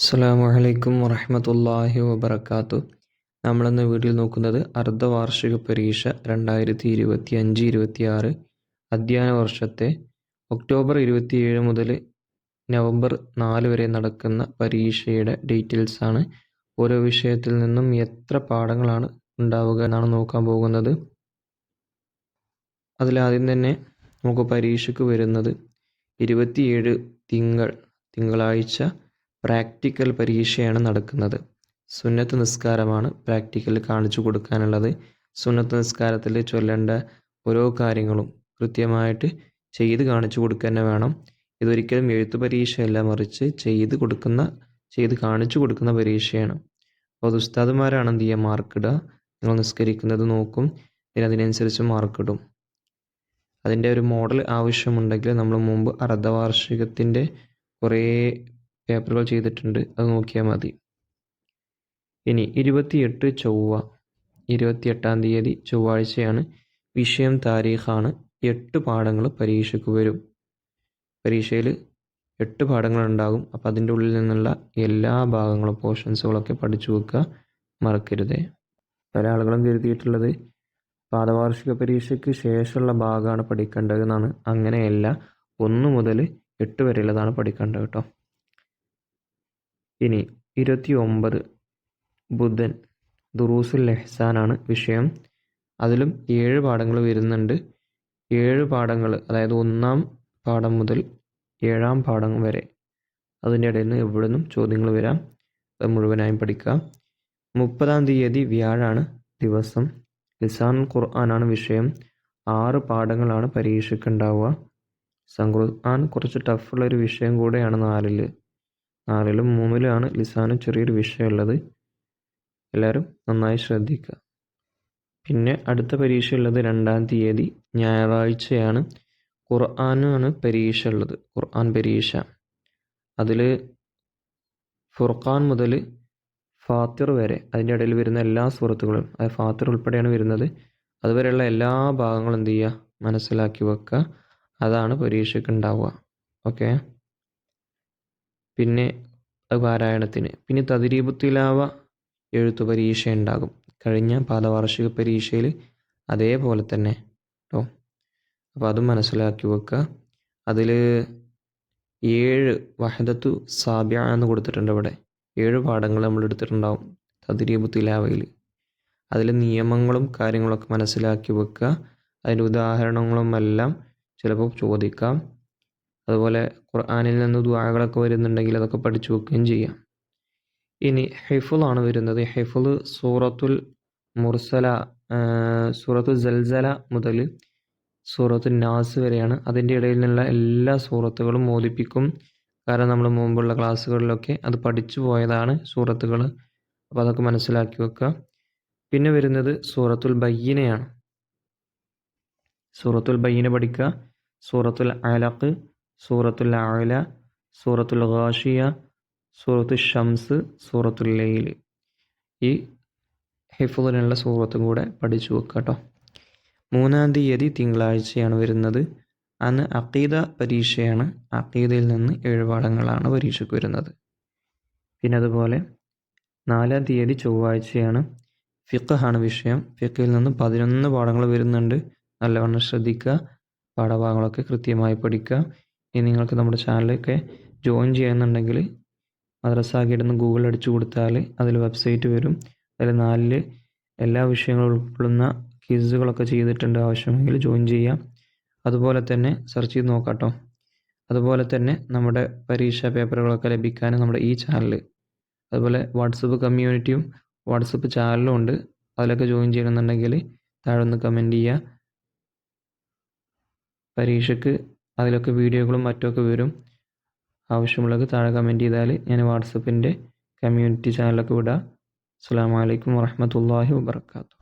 അസ്സലാമു അലൈക്കും വറഹ്മത്തുള്ളാഹി വബറകാതുഹു നമ്മളിന്ന് വീഡിയോയിൽ നോക്കുന്നത് അർദ്ധവാർഷിക പരീക്ഷ രണ്ടായിരത്തി ഇരുപത്തി അഞ്ച് ഇരുപത്തി ആറ് അധ്യയന വർഷത്തെ ഒക്ടോബർ ഇരുപത്തിയേഴ് മുതൽ നവംബർ നാല് വരെ നടക്കുന്ന പരീക്ഷയുടെ ഡീറ്റെയിൽസ് ആണ്. ഓരോ വിഷയത്തിൽ നിന്നും എത്ര പാഠങ്ങളാണ് ഉണ്ടാവുക എന്നാണ് നോക്കാൻ പോകുന്നത്. അതിലാദ്യം തന്നെ നമുക്ക് പരീക്ഷയ്ക്ക് വരുന്നത് ഇരുപത്തിയേഴ് തിങ്കൾ തിങ്കളാഴ്ച പ്രാക്ടിക്കൽ പരീക്ഷയാണ് നടക്കുന്നത്. സുന്നത്ത് നിസ്കാരമാണ് പ്രാക്ടിക്കൽ കാണിച്ചു കൊടുക്കാനുള്ളത്. സുന്നത്ത് നിസ്കാരത്തിൽ ചൊല്ലേണ്ട ഓരോ കാര്യങ്ങളും കൃത്യമായിട്ട് ചെയ്ത് കാണിച്ചു കൊടുക്കുക വേണം. ഇതൊരിക്കലും എഴുത്തു പരീക്ഷയല്ല മറിച്ച് ചെയ്ത് കൊടുക്കുന്ന ചെയ്ത് കാണിച്ചു കൊടുക്കുന്ന പരീക്ഷയാണ്. അപ്പോൾ ഉസ്താദുമാരാണ് എന്ത് ചെയ്യുക? മാർക്കിടുക നിങ്ങൾ നിസ്കരിക്കുന്നത് നോക്കും. പിന്നെ അതിനനുസരിച്ച് മാർക്കിടും അതിന്റെ ഒരു മോഡൽ ആവശ്യമുണ്ടെങ്കിൽ നമ്മൾ മുമ്പ് അർദ്ധവാർഷികത്തിന്റെ കുറേ പേപ്പറുകൾ ചെയ്തിട്ടുണ്ട്. അത് നോക്കിയാൽ മതി. ഇനി ഇരുപത്തിയെട്ട് ചൊവ്വ ഇരുപത്തിയെട്ടാം തീയതി ചൊവ്വാഴ്ചയാണ് വിഷയം താരീഖാണ്. എട്ട് പാഠങ്ങൾ പരീക്ഷയ്ക്ക് വരും. പരീക്ഷയിൽ എട്ട് പാഠങ്ങൾ ഉണ്ടാകും അപ്പോൾ അതിന്റെ ഉള്ളിൽ നിന്നുള്ള എല്ലാ ഭാഗങ്ങളും പോർഷൻസുകളൊക്കെ പഠിച്ചു വെക്കുക മറക്കരുതേ. പല ആളുകളും കരുതിയിട്ടുള്ളത് പാദവാർഷിക പരീക്ഷയ്ക്ക് ശേഷമുള്ള ഭാഗമാണ് പഠിക്കേണ്ടതെന്നാണ്. അങ്ങനെയല്ല ഒന്ന് മുതൽ എട്ട് വരെയുള്ളതാണ് പഠിക്കേണ്ടത് കേട്ടോ. ഇനി ഇരുപത്തി ഒമ്പത് ബുധൻ ദുറൂസുൽ എഹ്സാനാണ് വിഷയം. അതിലും ഏഴ് പാഠങ്ങൾ വരുന്നുണ്ട്. ഏഴ് പാഠങ്ങൾ അതായത് ഒന്നാം പാഠം മുതൽ ഏഴാം പാഠം വരെ. അതിന്റെ ഇടയിൽ നിന്ന് എവിടെ നിന്നും ചോദ്യങ്ങൾ വരാം. അത് മുഴുവനായും പഠിക്കാം മുപ്പതാം തീയതി വ്യാഴാണ് ദിവസം. ലിസാൻ ഖുർആനാണ് വിഷയം. ആറ് പാഠങ്ങളാണ് പരീക്ഷയ്ക്ക് ഉണ്ടാവുക. ഖുർആൻ കുറച്ച് ടഫുള്ള ഒരു വിഷയം കൂടെയാണ് നാലിൽ നാലിലും മൂന്നിലുമാണ് ലിസാന് ചെറിയൊരു വിഷയമുള്ളത്. എല്ലാവരും നന്നായി ശ്രദ്ധിക്കുക. പിന്നെ അടുത്ത പരീക്ഷ ഉള്ളത് രണ്ടാം തീയതി ഞായറാഴ്ചയാണ്. ഖുർആനാണ് പരീക്ഷ ഉള്ളത് ഖുർആൻ പരീക്ഷ. അതിൽ ഫുർഖാൻ മുതൽ ഫാത്തിർ വരെ അതിന്റെ ഇടയിൽ വരുന്ന എല്ലാ സുഹൃത്തുക്കളും അത് ഫാത്തിർ ഉൾപ്പെടെയാണ് വരുന്നത്. അതുവരെയുള്ള എല്ലാ ഭാഗങ്ങളും എന്ത് ചെയ്യുക? മനസ്സിലാക്കി വെക്കുക. അതാണ് പരീക്ഷയ്ക്ക് ഉണ്ടാവുക. ഓക്കെ? പിന്നെ പാരായണത്തിന്. പിന്നെ തതിരീപുത്തിലാവ തിലാവ എഴുത്തു പരീക്ഷ ഉണ്ടാകും കഴിഞ്ഞ പാദവാർഷിക പരീക്ഷയിൽ അതേപോലെ തന്നെ കേട്ടോ അപ്പോൾ അതും മനസ്സിലാക്കി വെക്കുക. അതിൽ ഏഴ് വഹദത്തു സാബ്യ എന്ന് കൊടുത്തിട്ടുണ്ട് ഇവിടെ. ഏഴ് പാഠങ്ങൾ നമ്മൾ എടുത്തിട്ടുണ്ടാവും തതിരീപുത്തിലാവയിൽ തിലാവയിൽ അതിൽ നിയമങ്ങളും കാര്യങ്ങളൊക്കെ മനസ്സിലാക്കി വെക്കുക. അതിന്റെ ഉദാഹരണങ്ങളും എല്ലാം ചിലപ്പോൾ ചോദിക്കാം. അതുപോലെ ഖുർആാനിൽ നിന്ന് ദുആകളൊക്കെ വരുന്നുണ്ടെങ്കിൽ അതൊക്കെ പഠിച്ചു വെക്കുകയും ചെയ്യാം. ഇനി ഹെഫുളാണ് വരുന്നത്. ഹെഫുൾ സൂറത്തുൽ മുർസല സൂറത്തു ജൽസല മുതൽ സൂറത്തു നാസ് വരെയാണ്. അതിന്റെ ഇടയിൽ നിന്നുള്ള എല്ലാ സൂറത്തുകളും മോദിപ്പിക്കും. കാരണം നമ്മൾ മുമ്പുള്ള ക്ലാസ്സുകളിലൊക്കെ അത് പഠിച്ചു പോയതാണ് സൂറത്തുകൾ. അപ്പോൾ അതൊക്കെ മനസ്സിലാക്കി വെക്കുക. പിന്നെ വരുന്നത് സൂറത്തുൽ ബയ്യനയാണ്. സൂറത്തുൽ ബയ്യന പഠിക്കുക. സൂറത്തുൽ അലക്ക് സൂറത്തുൽ ആല സൂറത്തുൽ ഖാഷിയ സൂറത്തുൽ ഷംസ് സൂറത്തുൽ ലൈൽ ഈ ഹിഫുദിനുള്ള സൂറത്തും കൂടെ പഠിച്ചു വെക്കുക കേട്ടോ മൂന്നാം തീയതി തിങ്കളാഴ്ചയാണ് വരുന്നത്. അന്ന് അക്കീദ പരീക്ഷയാണ്. അക്കീദയിൽ നിന്ന് ഏഴ് പാഠങ്ങളാണ് പരീക്ഷയ്ക്ക് വരുന്നത്. പിന്നെ അതുപോലെ നാലാം തീയതി ചൊവ്വാഴ്ചയാണ് ഫിഖാണ് വിഷയം. ഫിഖയിൽ നിന്ന് പതിനൊന്ന് പാഠങ്ങൾ വരുന്നുണ്ട്. നല്ലവണ്ണം ശ്രദ്ധിക്കുക പാഠഭാഗങ്ങളൊക്കെ കൃത്യമായി പഠിക്കുക ഇനി നിങ്ങൾക്ക് നമ്മുടെ ചാനലൊക്കെ ജോയിൻ ചെയ്യുന്നുണ്ടെങ്കിൽ മദ്രസ ഗൈഡ് ഗൂഗിൾ അടിച്ചു കൊടുത്താൽ അതിൽ വെബ്സൈറ്റ് വരും. അതിൽ നാലിൽ എല്ലാ വിഷയങ്ങളും ഉൾപ്പെടുന്ന ക്വിസുകളൊക്കെ ചെയ്തിട്ടുണ്ട് ആവശ്യമെങ്കിൽ ജോയിൻ ചെയ്യാം. അതുപോലെ തന്നെ സെർച്ച് ചെയ്ത് നോക്കാട്ടോ. അതുപോലെ തന്നെ നമ്മുടെ പരീക്ഷാ പേപ്പറുകളൊക്കെ ലഭിക്കാൻ നമ്മുടെ ഈ ചാനൽ അതുപോലെ വാട്സപ്പ് കമ്മ്യൂണിറ്റിയും വാട്സപ്പ് ചാനലും ഉണ്ട്. അതിലൊക്കെ ജോയിൻ ചെയ്യണമെന്നുണ്ടെങ്കിൽ താഴെ ഒന്ന് കമന്റ് ചെയ്യുക. പരീക്ഷയ്ക്ക് അതിലൊക്കെ വീഡിയോകളും മറ്റുമൊക്കെ വരും. ആവശ്യമുള്ളത് താഴെ കമന്റ് ചെയ്താൽ ഞാൻ വാട്സപ്പിന്റെ കമ്മ്യൂണിറ്റി ചാനലൊക്കെ വിടാം. അസ്സാം വലൈക്കും വാഹമത്തല്ലാഹി വാബർക്കാത്തു